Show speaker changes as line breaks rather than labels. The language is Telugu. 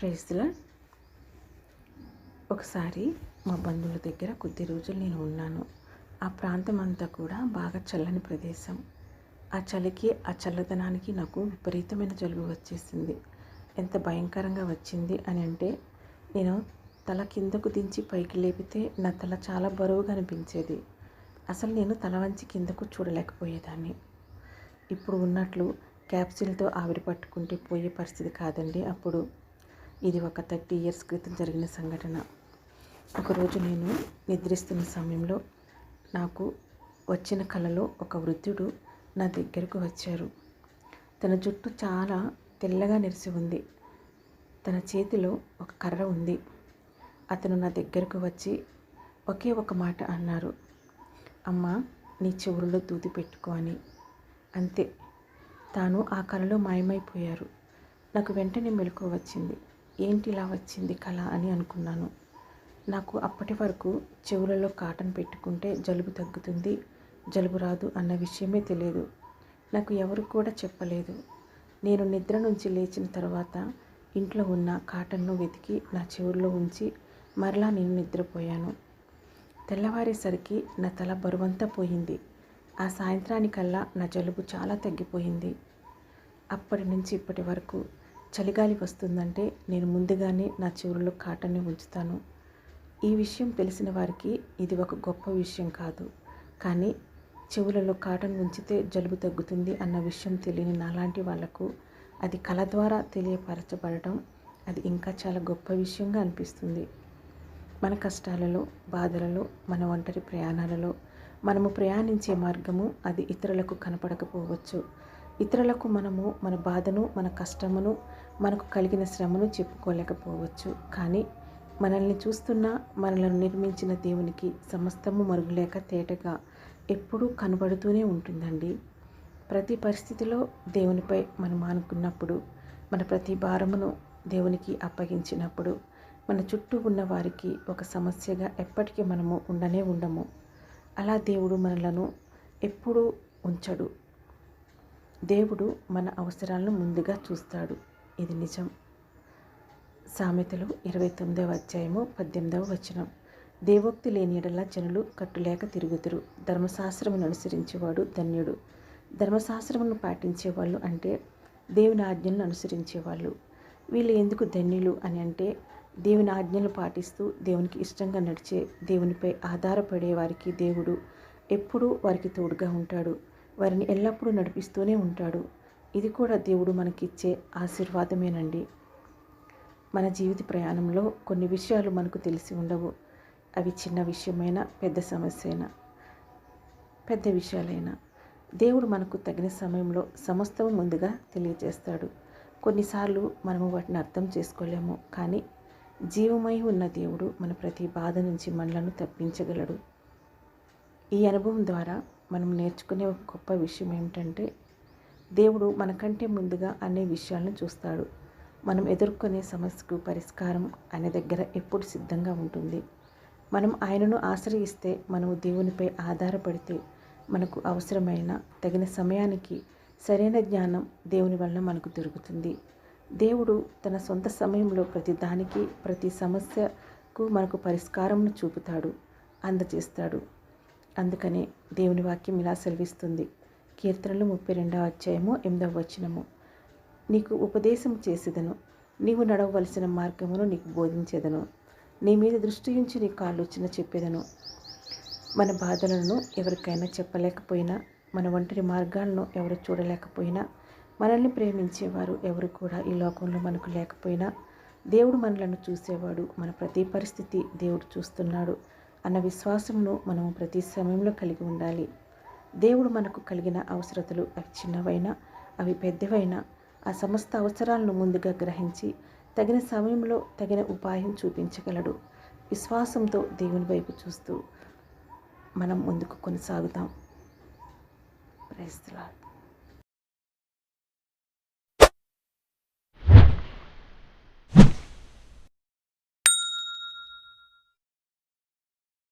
ప్రైజ్లా ఒకసారి మా బంధువుల దగ్గర కొద్ది రోజులు నేను ఉన్నాను. ఆ ప్రాంతం అంతా కూడా బాగా చల్లని ప్రదేశం. ఆ చలికి ఆ చల్లదనానికి నాకు విపరీతమైన జలుబు వచ్చేసింది. ఎంత భయంకరంగా వచ్చింది అని అంటే నేను తల కిందకు దించి పైకి లేపితే నా తల చాలా బరువుగా అనిపించేది. అసలు నేను తల వంచి కిందకు చూడలేకపోయేదాన్ని. ఇప్పుడు ఉన్నట్లు క్యాప్సిల్తో ఆవిరి పట్టుకుంటే పోయే పరిస్థితి కాదండి అప్పుడు. ఇది ఒక థర్టీ ఇయర్స్ క్రితం జరిగిన సంఘటన. ఒకరోజు నేను నిద్రిస్తున్న సమయంలో నాకు వచ్చిన కలలో ఒక వృద్ధుడు నా దగ్గరకు వచ్చారు. తన జుట్టు చాలా తెల్లగా నెరిసి ఉంది. తన చేతిలో ఒక కర్ర ఉంది. అతను నా దగ్గరకు వచ్చి ఒకే ఒక మాట అన్నారు. అమ్మ నీ చెవుల్లో దూది పెట్టుకో అని. అంతే. తాను ఆ కళలో మాయమైపోయారు. నాకు వెంటనే మెలకు వచ్చింది. ఏంటి ఇలా వచ్చింది కళ అని అనుకున్నాను. నాకు అప్పటి వరకు చెవులలో కాటన్ పెట్టుకుంటే జలుబు తగ్గుతుంది జలుబు రాదు అన్న విషయమే తెలియదు. నాకు ఎవరు కూడా చెప్పలేదు. నేను నిద్ర నుంచి లేచిన తర్వాత ఇంట్లో ఉన్న కాటన్ను వెతికి నా చెవుల్లో ఉంచి మరలా నేను నిద్రపోయాను. తెల్లవారేసరికి నా తల బరువంతా పోయింది. ఆ సాయంత్రానికల్లా నా జలుబు చాలా తగ్గిపోయింది. అప్పటి నుంచి ఇప్పటి వరకు చలిగాలి వస్తుందంటే నేను ముందుగానే నా చెవుల్లో కాటన్ని ఉంచుతాను. ఈ విషయం తెలిసిన వారికి ఇది ఒక గొప్ప విషయం కాదు. కానీ చెవులలో కాటన్ ఉంచితే జలుబు తగ్గుతుంది అన్న విషయం తెలియని నాలాంటి వాళ్ళకు అది కళ ద్వారా తెలియపరచబడటం అది ఇంకా చాలా గొప్ప విషయంగా అనిపిస్తుంది. మన కష్టాలలో బాధలలో మన ఒంటరి ప్రయాణాలలో మనము ప్రయాణించే మార్గము అది ఇతరులకు కనపడకపోవచ్చు. ఇతరులకు మనము మన బాధను మన కష్టమును మనకు కలిగిన శ్రమను చెప్పుకోలేకపోవచ్చు. కానీ మనల్ని చూస్తున్న మనలను నిర్మించిన దేవునికి సమస్తము మరుగులేక తేటగా ఎప్పుడూ కనబడుతూనే ఉంటుందండి. ప్రతి పరిస్థితిలో దేవునిపై మనం అనుకున్నప్పుడు మన ప్రతి భారమును దేవునికి అప్పగించినప్పుడు మన చుట్టూ ఉన్న వారికి ఒక సమస్యగా ఎప్పటికీ మనము ఉండనే ఉండము. అలా దేవుడు మనలను ఎప్పుడూ ఉంచడు. దేవుడు మన అవసరాలను ముందుగా చూస్తాడు. ఇది నిజం. సామెతలు ఇరవై తొమ్మిదవ అధ్యాయము పద్దెనిమిదవ వచనం. దేవోక్తి లేని ఎడల జనులు కట్టులేక తిరుగుతురు ధర్మశాస్త్రమును అనుసరించేవాడు ధన్యుడు. ధర్మశాస్త్రమును పాటించేవాళ్ళు అంటే దేవుని ఆజ్ఞలను అనుసరించేవాళ్ళు. వీళ్ళు ఎందుకు ధన్యులు అని అంటే దేవుని ఆజ్ఞలు పాటిస్తూ దేవునికి ఇష్టంగా నడిచే దేవునిపై ఆధారపడే వారికి దేవుడు ఎప్పుడూ వారికి తోడుగా ఉంటాడు. వారిని ఎల్లప్పుడూ నడిపిస్తూనే ఉంటాడు. ఇది కూడా దేవుడు మనకిచ్చే ఆశీర్వాదమేనండి. మన జీవిత ప్రయాణంలో కొన్ని విషయాలు మనకు తెలిసి ఉండవు. అవి చిన్న విషయమైనా పెద్ద సమస్య అయినా పెద్ద విషయాలైనా. దేవుడు మనకు తగిన సమయంలో సమస్తము ముందుగా తెలియజేస్తాడు. కొన్నిసార్లు మనము వాటిని అర్థం చేసుకోలేము. కానీ జీవమై ఉన్న దేవుడు మన ప్రతి బాధ నుంచి మనలను తప్పించగలడు. ఈ అనుభవం ద్వారా మనం నేర్చుకునే ఒక గొప్ప విషయం ఏమిటంటే దేవుడు మనకంటే ముందుగా అనే విషయాలను చూస్తాడు. మనం ఎదుర్కొనే సమస్యకు పరిష్కారం ఆయన దగ్గర ఎప్పుడు సిద్ధంగా ఉంటుంది. మనం ఆయనను ఆశ్రయిస్తే మనము దేవునిపై ఆధారపడితే మనకు అవసరమైన తగిన సమయానికి సరైన జ్ఞానం దేవుని వలన మనకు దొరుకుతుంది. దేవుడు తన సొంత సమయంలో ప్రతి దానికి ప్రతి సమస్యకు మనకు పరిష్కారంను చూపుతాడు అందజేస్తాడు. అందుకనే దేవుని వాక్యం ఇలా సెలవిస్తుంది. కీర్తనలు ముప్పై రెండవ అధ్యాయము ఎనిమిదవ వచనము. నీకు ఉపదేశం చేసేదను నీవు నడవవలసిన మార్గమును నీకు బోధించేదను నీ మీద దృష్టి ఉంచి నీకు ఆలోచన చెప్పేదను. మన బాధలను ఎవరికైనా చెప్పలేకపోయినా మన ఒంటరి మార్గాలను ఎవరు చూడలేకపోయినా మనల్ని ప్రేమించేవారు ఎవరు కూడా ఈ లోకంలో మనకు లేకపోయినా దేవుడు మనలను చూసేవాడు మన ప్రతి పరిస్థితి దేవుడు చూస్తున్నాడు. అన్న విశ్వాసమును మనము ప్రతి సమయంలో కలిగి ఉండాలి. దేవుడు మనకు కలిగిన అవసరతలు అవి చిన్నవైనా అవి పెద్దవైనా ఆ సమస్త అవసరాలను ముందుగా గ్రహించి తగిన సమయంలో తగిన ఉపాయం చూపించగలడు. విశ్వాసంతో దేవుని వైపు చూస్తూ మనం ముందుకు కొనసాగుతాం ప్రైస్తలాడు